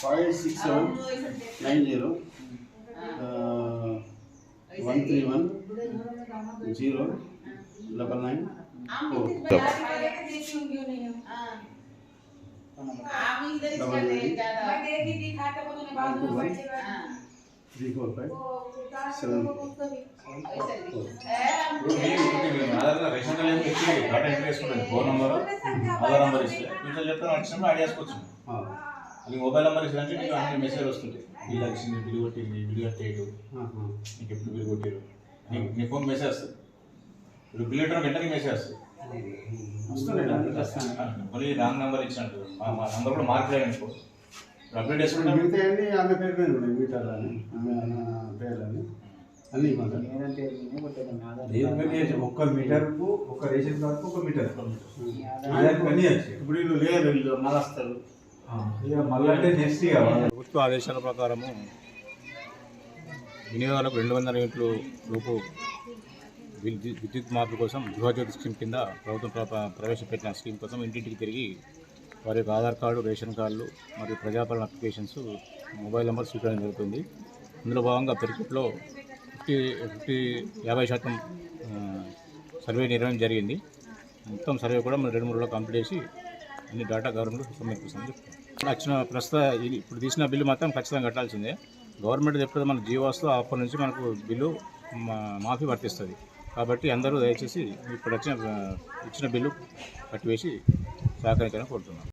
five six seven nine zero one three one zero double nine four double nine one two one three four five seven phone number Aadhaar number ఇస్తే. Future చెప్తే అది mobile number ఇచ్చినంటే మీకు అన్ని message వస్తుంది bill వచ్చింది bill కొట్టింది bill కట్టేయడు. నీకు ఎప్పుడు బిల్ కొట్టారు? నీకు నీ ఫోన్ మెసేజ్ వస్తుంది. ఇప్పుడు బిల్ కట్టడం వెంటనే మెసేజ్ వస్తుంది. మళ్ళీ రాంగ్ నెంబర్ ఇచ్చినట్టు. మా మా నెంబర్ కూడా మార్చలేదు అనుకో ఇప్పుడు అప్డేట్ చేసుకుంటాం. మిగతా అన్ని ఆమె పేరు మీద ఉన్నాయి అన్ని ఇవ్వండి దేనికని ఒక్క మీటర్కు ఒక రేషన్ కార్డుకు ఒక మీటర్ ఆధార్ పని వచ్చి ఇప్పుడు వీళ్ళు లేరు వీళ్ళు మలస్తారు ఇక మళ్ళీ అంటే నెక్స్ట్ ఇక ప్రభుత్వ ఆదేశాల ప్రకారము వినియోగాలకు రెండు వందల యూనిట్లు లోపు విద్యుత్ విద్యుత్ మార్పు కోసం గృహజ్యోతి స్కీమ్ కింద ప్రభుత్వం ప్ర- ప్రవేశపెట్టిన స్కీమ్ కోసం ఇంటింటికి తిరిగి వారి యొక్క ఆధార్ కార్డు రేషన్ కార్డులు మరియు ప్రజాపాలన అప్లికేషన్స్ మొబైల్ నెంబర్ స్వీకరించడం జరుగుతుంది. ఇందులో భాగంగా పెరికెట్లో ఫిఫ్టీ ఫిఫ్టీ యాభై శాతం సర్వే నిర్వహణ జరిగింది. మొత్తం సర్వే కూడా మనం రెండు మూడు రోజుల్లో కంప్లీట్ చేసి అన్ని డేటా గవర్నమెంట్ సమర్పిస్తుంది వచ్చిన ప్రస్తుత ఇది ఇప్పుడు తీసిన బిల్లు మాత్రం ఖచ్చితంగా కట్టాల్సిందే. గవర్నమెంట్ ఎప్పుడు మన జీవో వస్తుందో అప్పటి నుంచి మనకు బిల్లు మా- మాఫీ వర్తిస్తుంది. కాబట్టి అందరూ దయచేసి ఇప్పుడు వచ్చిన ఇచ్చిన బిల్లు కట్టివేసి సహకరించాలని కోరుతున్నాను